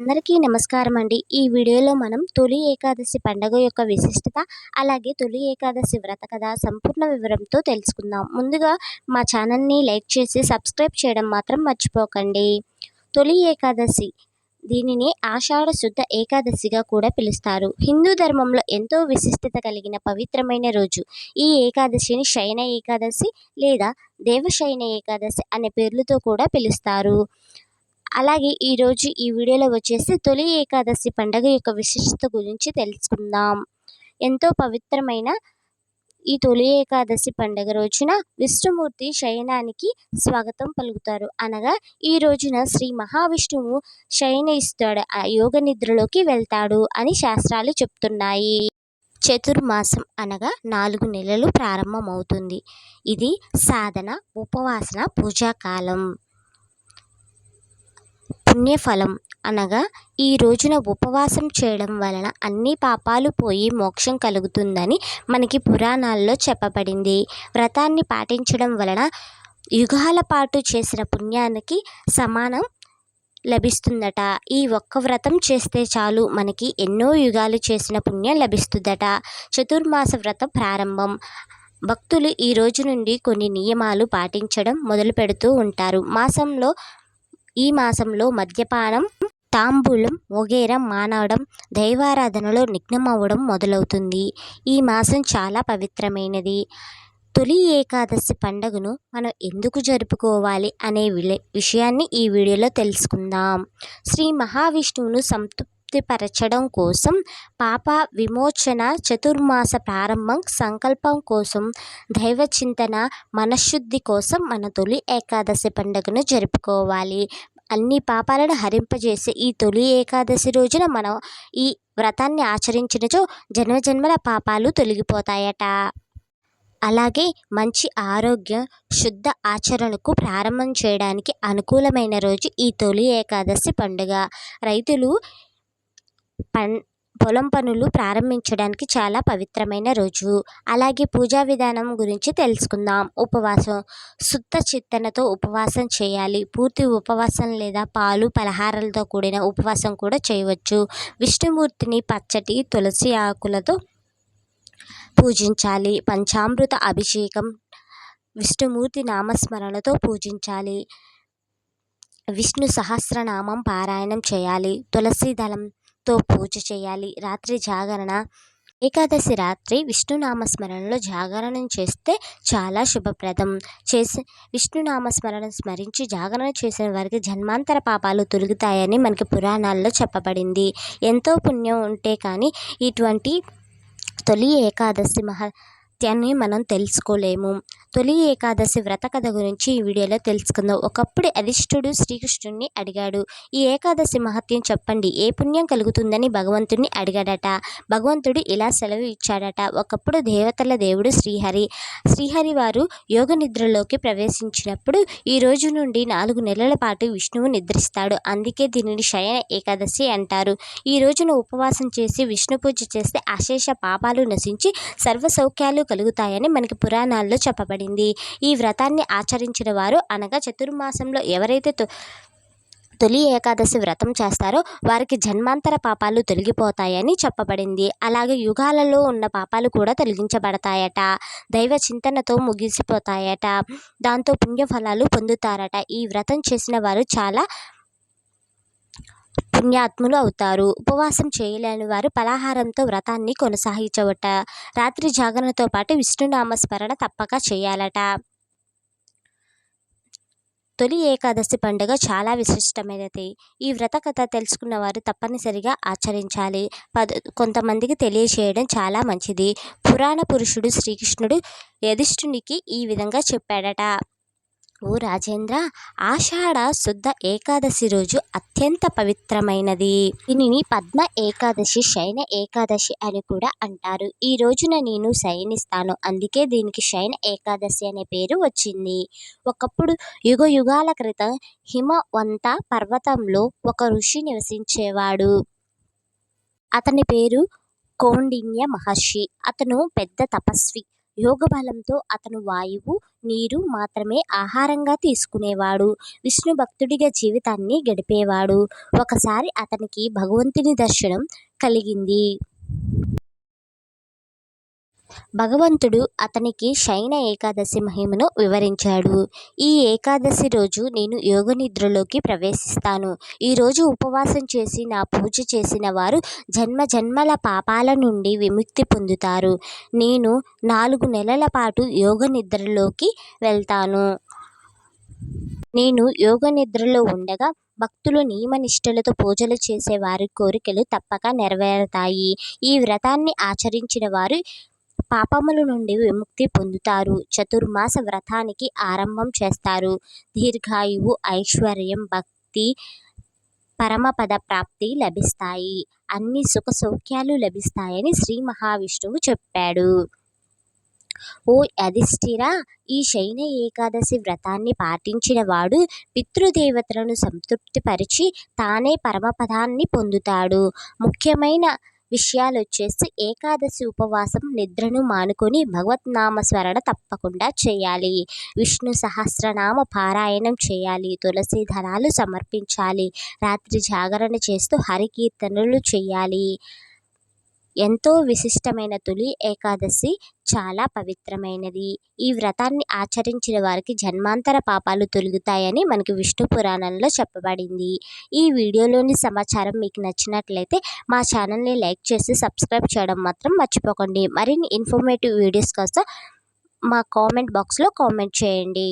అందరికీ నమస్కారం అండి. ఈ వీడియోలో మనం తొలి ఏకాదశి పండుగ యొక్క విశిష్టత అలాగే తొలి ఏకాదశి వ్రత కథ సంపూర్ణ వివరంతో తెలుసుకుందాం. ముందుగా మా ఛానల్ని లైక్ చేసి సబ్స్క్రైబ్ చేయడం మాత్రం మర్చిపోకండి. తొలి ఏకాదశి దీనిని ఆషాఢ శుద్ధ ఏకాదశిగా కూడా పిలుస్తారు. హిందూ ధర్మంలో ఎంతో విశిష్టత కలిగిన పవిత్రమైన రోజు. ఈ ఏకాదశిని శయన ఏకాదశి లేదా దేవశయన ఏకాదశి అనే పేర్లతో కూడా పిలుస్తారు. అలాగే ఈరోజు ఈ వీడియోలో వచ్చేసి తొలి ఏకాదశి పండుగ యొక్క విశిష్టత గురించి తెలుసుకుందాం. ఎంతో పవిత్రమైన ఈ తొలి ఏకాదశి పండుగ రోజున విష్ణుమూర్తి శయనానికి స్వాగతం పలుకుతారు. అనగా ఈ రోజున శ్రీ మహావిష్ణువు శయనిస్తాడు ఆ యోగ నిద్రలోకి వెళ్తాడు అని శాస్త్రాలు చెప్తున్నాయి. చతుర్మాసం అనగా నాలుగు నెలలు ప్రారంభమవుతుంది. ఇది సాధన ఉపవాసన పూజాకాలం. పుణ్యఫలం అనగా ఈ రోజున ఉపవాసం చేయడం వలన అన్ని పాపాలు పోయి మోక్షం కలుగుతుందని మనకి పురాణాల్లో చెప్పబడింది. వ్రతాన్ని పాటించడం వలన యుగాల పాటు చేసిన పుణ్యానికి సమానం లభిస్తుందట. ఈ ఒక్క వ్రతం చేస్తే చాలు మనకి ఎన్నో యుగాలు చేసిన పుణ్యం లభిస్తుందట. చతుర్మాస వ్రతం ప్రారంభం. భక్తులు ఈ రోజు నుండి కొన్ని నియమాలు పాటించడం మొదలు పెడుతూ ఉంటారు. మాసంలో ఈ మాసంలో మద్యపానం తాంబూలం ఒగేరం మానవడం దైవారాధనలో నిఘ్నమవ్వడం మొదలవుతుంది. ఈ మాసం చాలా పవిత్రమైనది. తొలి ఏకాదశి పండుగను మనం ఎందుకు జరుపుకోవాలి అనే విషయాన్ని ఈ వీడియోలో తెలుసుకుందాం. శ్రీ మహావిష్ణువును సంతృప్తిపరచడం కోసం పాప విమోచన చతుర్మాస ప్రారంభం సంకల్పం కోసం దైవ చింతన మనశ్శుద్ధి కోసం మన తొలి ఏకాదశి పండుగను జరుపుకోవాలి. అన్ని పాపాలను హరింపజేసే ఈ తొలి ఏకాదశి రోజున మనం ఈ వ్రతాన్ని ఆచరించినచో జన్మజన్మల పాపాలు తొలగిపోతాయట. అలాగే మంచి ఆరోగ్య శుద్ధ ఆచరణకు ప్రారంభం చేయడానికి అనుకూలమైన రోజు ఈ తొలి ఏకాదశి పండుగ. రైతులు పన్ పొలం పనులు ప్రారంభించడానికి చాలా పవిత్రమైన రోజు. అలాగే పూజా విధానం గురించి తెలుసుకుందాం. ఉపవాసం. శుద్ధ చిత్తనతో ఉపవాసం చేయాలి. పూర్తి ఉపవాసం లేదా పాలు పలహారాలతో కూడిన ఉపవాసం కూడా చేయవచ్చు. విష్ణుమూర్తిని పచ్చటి తులసి ఆకులతో పూజించాలి. పంచామృత అభిషేకం. విష్ణుమూర్తి నామస్మరణతో పూజించాలి. విష్ణు సహస్రనామం పారాయణం చేయాలి. తులసి దళం తో పూజ చేయాలి. రాత్రి జాగరణ. ఏకాదశి రాత్రి విష్ణునామస్మరణలో జాగరణం చేస్తే చాలా శుభప్రదం. చేసి విష్ణునామస్మరణ స్మరించి జాగరణ చేసిన వారికి జన్మాంతర పాపాలు తొలుగుతాయని మనకి పురాణాల్లో చెప్పబడింది. ఎంతో పుణ్యం ఉంటే కానీ ఇటువంటి తొలి ఏకాదశి మహా సత్యాన్ని మనం తెలుసుకోలేము. తొలి ఏకాదశి వ్రత కథ గురించి ఈ వీడియోలో తెలుసుకుందాం. ఒకప్పుడు అరిష్టుడు శ్రీకృష్ణుడిని అడిగాడు. ఈ ఏకాదశి మహత్యం చెప్పండి. ఏ పుణ్యం కలుగుతుందని భగవంతుడిని అడిగాడట. భగవంతుడు ఇలా సెలవు ఇచ్చాడట. ఒకప్పుడు దేవతల దేవుడు శ్రీహరి. శ్రీహరి వారు యోగ నిద్రలోకి ప్రవేశించినప్పుడు ఈ రోజు నుండి నాలుగు నెలల పాటు విష్ణువు నిద్రిస్తాడు. అందుకే దీనిని శయన ఏకాదశి అంటారు. ఈ రోజున ఉపవాసం చేసి విష్ణు పూజ చేస్తే అశేష పాపాలు నశించి సర్వ సౌఖ్యాలు కలుగుతాయని మనకి పురాణాల్లో చెప్పబడింది. ఈ వ్రతాన్ని ఆచరించిన వారు అనగా చతుర్మాసంలో ఎవరైతే తొలి ఏకాదశి వ్రతం చేస్తారో వారికి జన్మాంతర పాపాలు తొలగిపోతాయని చెప్పబడింది. అలాగే యుగాలలో ఉన్న పాపాలు కూడా తొలగించబడతాయట. దైవ చింతనతో ముగిసిపోతాయట. దాంతో పుణ్యఫలాలు పొందుతారట. ఈ వ్రతం చేసిన వారు చాలా పుణ్యాత్ములు అవుతారు. ఉపవాసం చేయలేని వారు పలాహారంతో వ్రతాన్ని కొనసాగించవట. రాత్రి జాగరణతో పాటు విష్ణునామ స్మరణ తప్పక చేయాలట. తొలి ఏకాదశి పండుగ చాలా విశిష్టమైనది. ఈ వ్రత కథ తెలుసుకున్న వారు తప్పనిసరిగా ఆచరించాలి. పద కొంతమందికి తెలియచేయడం చాలా మంచిది. పురాణ పురుషుడు శ్రీకృష్ణుడు యధిష్ఠునికి ఈ విధంగా చెప్పాడట. ఓ రాజేంద్ర ఆషాఢ శుద్ధ ఏకాదశి రోజు అత్యంత పవిత్రమైనది. దీనిని పద్మ ఏకాదశి శయన ఏకాదశి అని కూడా అంటారు. ఈ రోజున నేను శయనిస్తాను. అందుకే దీనికి శయన ఏకాదశి అనే పేరు వచ్చింది. ఒకప్పుడు యుగ యుగాల క్రితం హిమవంత పర్వతంలో ఒక ఋషి నివసించేవాడు. అతని పేరు కౌండిన్య మహర్షి. అతను పెద్ద తపస్వి. యోగ బలంతో అతను వాయువు నీరు మాత్రమే ఆహారంగా తీసుకునేవాడు. విష్ణు భక్తుడిగా జీవితాన్ని గడిపేవాడు. ఒకసారి అతనికి భగవంతుని దర్శనం కలిగింది. భగవంతుడు అతనికి శయన ఏకాదశి మహిమను వివరించాడు. ఈ ఏకాదశి రోజు నేను యోగ నిద్రలోకి ప్రవేశిస్తాను. ఈరోజు ఉపవాసం చేసి నా పూజ చేసిన వారు జన్మ జన్మల పాపాల నుండి విముక్తి పొందుతారు. నేను నాలుగు నెలల పాటు యోగ నిద్రలోకి వెళ్తాను. నేను యోగ నిద్రలో ఉండగా భక్తులు నియమనిష్టలతో పూజలు చేసే వారి కోరికలు తప్పక నెరవేరుతాయి. ఈ వ్రతాన్ని ఆచరించిన వారు పాపముల నుండి విముక్తి పొందుతారు. చతుర్మాస వ్రతానికి ఆరంభం చేస్తారు. దీర్ఘాయువు ఐశ్వర్యం భక్తి పరమపద ప్రాప్తి లభిస్తాయి. అన్ని సుఖ సౌఖ్యాలు లభిస్తాయని శ్రీ మహావిష్ణువు చెప్పాడు. ఓ అధిష్ఠిర ఈ శయన ఏకాదశి వ్రతాన్ని పాటించిన వాడు పితృదేవతలను సంతృప్తిపరిచి తానే పరమపదాన్ని పొందుతాడు. ముఖ్యమైన విషయాలు వచ్చేసి ఏకాదశి ఉపవాసం నిద్రను మానుకొని భగవత్నామ స్మరణ తప్పకుండా చేయాలి. విష్ణు సహస్రనామ పారాయణం చేయాలి. తులసి దళాలు సమర్పించాలి. రాత్రి జాగరణ చేస్తూ హరికీర్తనలు చేయాలి. ఎంతో విశిష్టమైన తొలి ఏకాదశి చాలా పవిత్రమైనది. ఈ వ్రతాన్ని ఆచరించిన వారికి జన్మాంతర పాపాలు తొలుగుతాయని మనకి విష్ణు పురాణంలో చెప్పబడింది. ఈ వీడియోలోని సమాచారం మీకు నచ్చినట్లయితే మా ఛానల్ని లైక్ చేసి సబ్స్క్రైబ్ చేయడం మాత్రం మర్చిపోకండి. మరిన్ని ఇన్ఫర్మేటివ్ వీడియోస్ కోసం మా కామెంట్ బాక్స్లో కామెంట్ చేయండి.